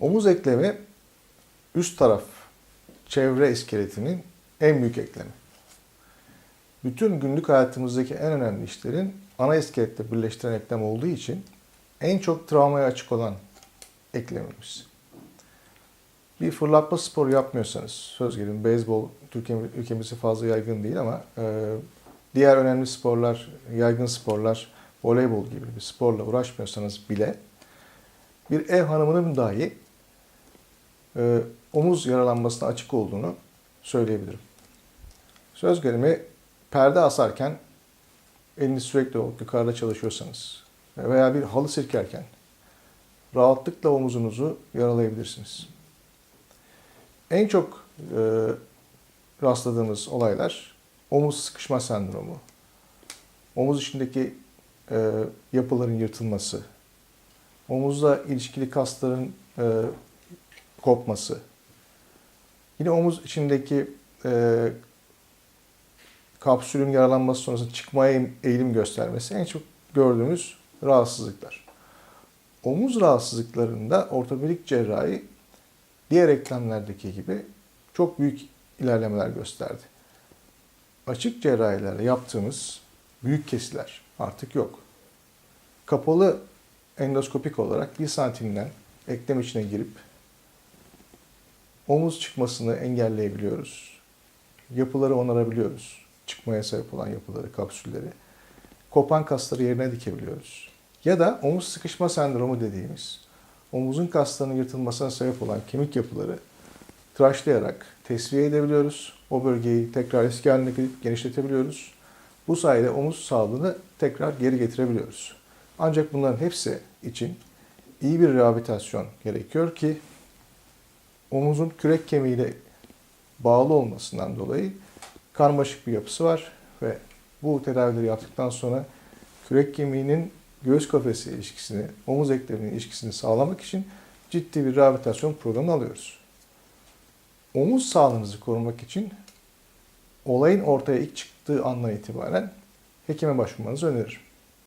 Omuz eklemi üst taraf çevre iskeletinin en büyük eklemi. Bütün günlük hayatımızdaki en önemli işlerin ana iskelette birleştiren eklem olduğu için en çok travmaya açık olan eklemimiz. Bir fırlatma sporu yapmıyorsanız, söz gelimi beyzbol ülkemizde fazla yaygın değil ama e, diğer önemli sporlar, yaygın sporlar, voleybol gibi bir sporla uğraşmıyorsanız bile bir ev hanımının dahi e, omuz yaralanmasına açık olduğunu söyleyebilirim. Söz gelimi perde asarken eliniz sürekli yukarıda çalışıyorsanız veya bir halı sirkerken rahatlıkla omuzunuzu yaralayabilirsiniz. En çok e, rastladığımız olaylar omuz sıkışma sendromu, omuz içindeki e, yapıların yırtılması, omuzla ilişkili kasların e, kopması, yine omuz içindeki e, kapsülün yaralanması sonrası çıkmaya eğilim göstermesi en çok gördüğümüz rahatsızlıklar. Omuz rahatsızlıklarında ortopedik cerrahi diğer eklemlerdeki gibi çok büyük ilerlemeler gösterdi. Açık cerrahilerle yaptığımız büyük kesiler artık yok. Kapalı endoskopik olarak bir santimden eklem içine girip omuz çıkmasını engelleyebiliyoruz. Yapıları onarabiliyoruz. Çıkmaya sebep olan yapıları, kapsülleri. Kopan kasları yerine dikebiliyoruz. Ya da omuz sıkışma sendromu dediğimiz omuzun kaslarının yırtılmasına sebep olan kemik yapıları tıraşlayarak tesviye edebiliyoruz. O bölgeyi tekrar eski haline genişletebiliyoruz. Bu sayede omuz sağlığını tekrar geri getirebiliyoruz. Ancak bunların hepsi için iyi bir rehabilitasyon gerekiyor ki omuzun kürek kemiğiyle bağlı olmasından dolayı karmaşık bir yapısı var ve bu tedavileri yaptıktan sonra kürek kemiğinin göğüs kafesi ilişkisini, omuz ekleminin ilişkisini sağlamak için ciddi bir rehabilitasyon programı alıyoruz. Omuz sağlığınızı korumak için olayın ortaya ilk çıktığı andan itibaren hekime başvurmanızı öneririm.